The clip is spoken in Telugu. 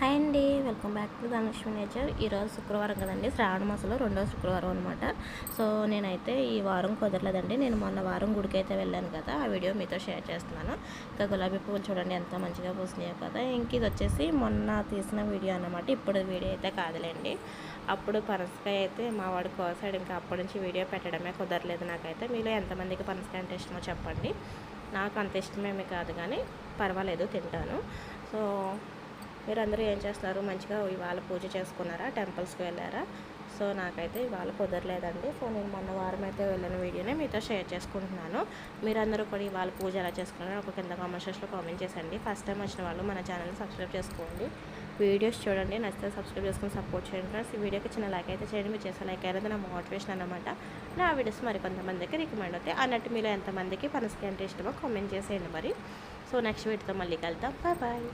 హాయ్ అండి welcome back to Dhanalakshmi nature. ఈరోజు శుక్రవారం కదండి శ్రావణ మాసంలో రెండో శుక్రవారం అనమాట సో నేనైతే ఈ వారం కుదరలేదండి నేను మొన్న వారం గుడికి అయితే వెళ్ళాను కదా ఆ వీడియో మీతో షేర్ చేస్తున్నాను. ఇంకా గులాబీ పువ్వులు చూడండి ఎంత మంచిగా పూసినాయో కదా. ఇంక ఇది వచ్చేసి మొన్న తీసిన వీడియో అన్నమాట ఇప్పుడు వీడియో అయితే కాదులేండి. అప్పుడు పనసకాయ అయితే మా వాడు కోసాడు ఇంకా అప్పటి నుంచి వీడియో పెట్టడమే కుదరలేదు నాకైతే. మీలో ఎంతమందికి పనసకాయ అంటే ఇష్టమో చెప్పండి. నాకు అంత ఇష్టమేమి కాదు కానీ పర్వాలేదు తింటాను. సో మీరందరూ ఏం చేస్తున్నారు? మంచిగా ఇవాళ పూజ చేసుకున్నారా? టెంపుల్స్కి వెళ్ళారా? సో నాకైతే ఇవాళ కుదరలేదండి. సో నేను మొన్న వారం అయితే వెళ్ళిన వీడియోనే మీతో షేర్ చేసుకుంటున్నాను. మీరందరూ కూడా ఇవాళ పూజ ఎలా చేసుకున్నారో ఒక కింద కామెంట్ సెక్షన్లో కామెంట్ చేసండి ఫస్ట్ టైం వచ్చిన వాళ్ళు మన ఛానల్ని సబ్స్క్రైబ్ చేసుకోండి. వీడియోస్ చూడండి. నచ్చితే సబ్స్క్రైబ్ చేసుకుని సపోర్ట్ చేయండి ఫ్రెండ్స్. ఈ వీడియోకి చిన్న లైక్ అయితే చేయండి. మీరు చేసే లైక్ అయితే నా మోటివేషన్ అనమాట నా వీడియోస్ మరి కొంతమందికి రికమెండ్ అవుతాయి. అన్నట్టు మీలో ఎంతమందికి పనసకి అంటే ఇష్టమో కామెంట్ చేసేయండి మరి. సో నెక్స్ట్ వీడియోతో మళ్ళీ కలుద్దాం. Bye bye.